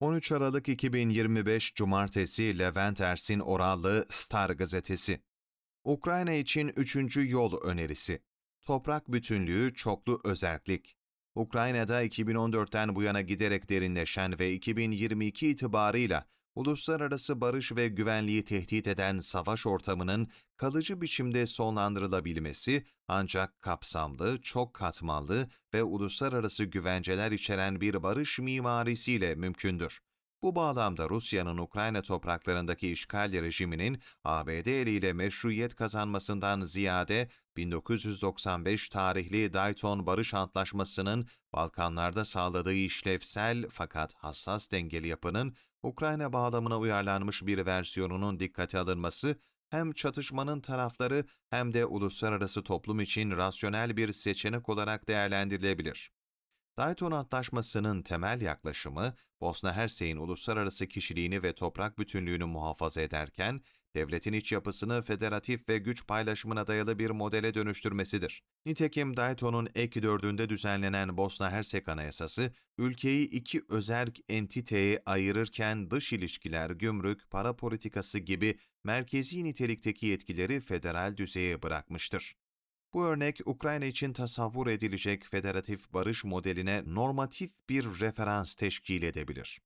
13 Aralık 2025 Cumartesi Levent Ersin Orallı Star Gazetesi. Ukrayna için üçüncü yol önerisi. Toprak bütünlüğü çoklu özerklik. Ukrayna'da 2014'ten bu yana giderek derinleşen ve 2022 itibarıyla uluslararası barış ve güvenliği tehdit eden savaş ortamının kalıcı biçimde sonlandırılabilmesi ancak kapsamlı, çok katmanlı ve uluslararası güvenceler içeren bir barış mimarisiyle mümkündür. Bu bağlamda Rusya'nın Ukrayna topraklarındaki işgal rejiminin ABD eliyle meşruiyet kazanmasından ziyade 1995 tarihli Dayton Barış Antlaşması'nın Balkanlarda sağladığı işlevsel fakat hassas dengeli yapının Ukrayna bağlamına uyarlanmış bir versiyonunun dikkate alınması hem çatışmanın tarafları hem de uluslararası toplum için rasyonel bir seçenek olarak değerlendirilebilir. Dayton Antlaşması'nın temel yaklaşımı, Bosna Hersek'in uluslararası kişiliğini ve toprak bütünlüğünü muhafaza ederken, devletin iç yapısını federatif ve güç paylaşımına dayalı bir modele dönüştürmesidir. Nitekim Dayton'un ek dördünde düzenlenen Bosna Hersek Anayasası, ülkeyi iki özerk entiteye ayırırken dış ilişkiler, gümrük, para politikası gibi merkezi nitelikteki yetkileri federal düzeye bırakmıştır. Bu örnek Ukrayna için tasavvur edilecek federatif barış modeline normatif bir referans teşkil edebilir.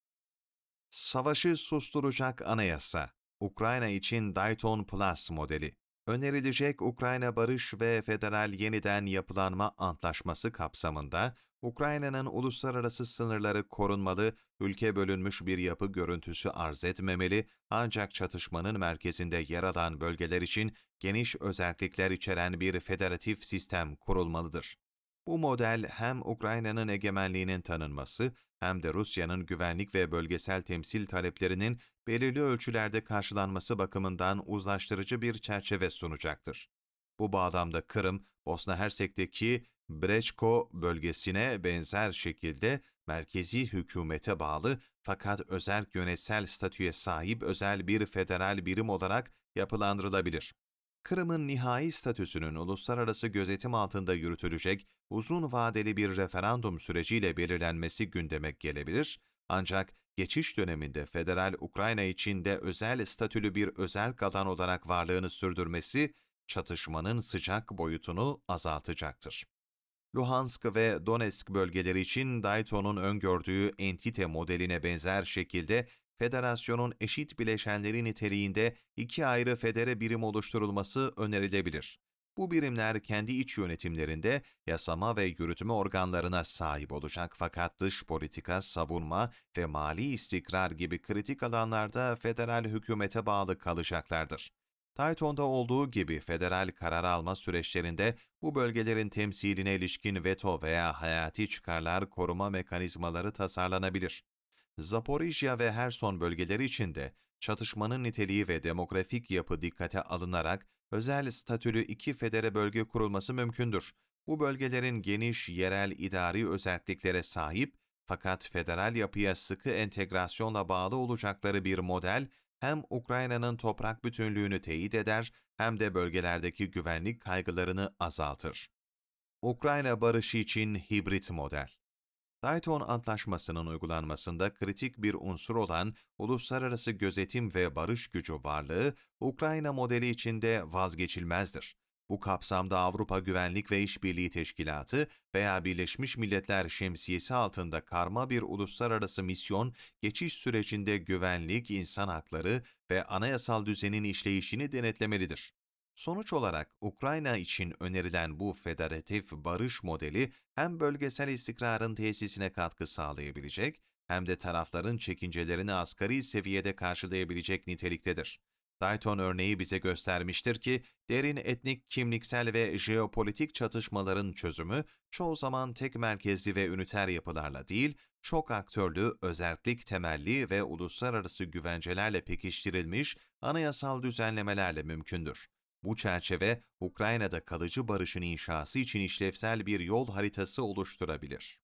Savaşı susturacak anayasa, Ukrayna için Dayton Plus modeli, önerilecek Ukrayna Barış ve Federal Yeniden Yapılanma Antlaşması kapsamında Ukrayna'nın uluslararası sınırları korunmalı, ülke bölünmüş bir yapı görüntüsü arz etmemeli ancak çatışmanın merkezinde yer alan bölgeler için geniş özellikler içeren bir federatif sistem kurulmalıdır. Bu model hem Ukrayna'nın egemenliğinin tanınması hem de Rusya'nın güvenlik ve bölgesel temsil taleplerinin belirli ölçülerde karşılanması bakımından uzlaştırıcı bir çerçeve sunacaktır. Bu bağlamda Kırım, Bosna Hersek'teki Breçko bölgesine benzer şekilde merkezi hükümete bağlı fakat özel yönetsel statüye sahip özel bir federal birim olarak yapılandırılabilir. Kırım'ın nihai statüsünün uluslararası gözetim altında yürütülecek uzun vadeli bir referandum süreciyle belirlenmesi gündeme gelebilir, ancak geçiş döneminde federal Ukrayna içinde özel statülü bir özel alan olarak varlığını sürdürmesi, çatışmanın sıcak boyutunu azaltacaktır. Luhansk ve Donetsk bölgeleri için Dayton'un öngördüğü entite modeline benzer şekilde federasyonun eşit bileşenleri niteliğinde iki ayrı federe birim oluşturulması önerilebilir. Bu birimler kendi iç yönetimlerinde yasama ve yürütme organlarına sahip olacak fakat dış politika, savunma ve mali istikrar gibi kritik alanlarda federal hükümete bağlı kalacaklardır. Tayton'da olduğu gibi federal karar alma süreçlerinde bu bölgelerin temsiline ilişkin veto veya hayati çıkarlar koruma mekanizmaları tasarlanabilir. Zaporijya ve Herson bölgeleri içinde çatışmanın niteliği ve demografik yapı dikkate alınarak özel statülü iki federe bölge kurulması mümkündür. Bu bölgelerin geniş yerel idari özelliklere sahip fakat federal yapıya sıkı entegrasyonla bağlı olacakları bir model hem Ukrayna'nın toprak bütünlüğünü teyit eder hem de bölgelerdeki güvenlik kaygılarını azaltır. Ukrayna barışı için hibrit model Dayton Antlaşması'nın uygulanmasında kritik bir unsur olan uluslararası gözetim ve barış gücü varlığı, Ukrayna modeli içinde vazgeçilmezdir. Bu kapsamda Avrupa Güvenlik ve İşbirliği Teşkilatı veya Birleşmiş Milletler şemsiyesi altında karma bir uluslararası misyon, geçiş sürecinde güvenlik, insan hakları ve anayasal düzenin işleyişini denetlemelidir. Sonuç olarak Ukrayna için önerilen bu federatif barış modeli hem bölgesel istikrarın tesisine katkı sağlayabilecek hem de tarafların çekincelerini asgari seviyede karşılayabilecek niteliktedir. Dayton örneği bize göstermiştir ki, derin etnik, kimliksel ve jeopolitik çatışmaların çözümü çoğu zaman tek merkezli ve üniter yapılarla değil, çok aktörlü, özellik temelli ve uluslararası güvencelerle pekiştirilmiş anayasal düzenlemelerle mümkündür. Bu çerçeve, Ukrayna'da kalıcı barışın inşası için işlevsel bir yol haritası oluşturabilir.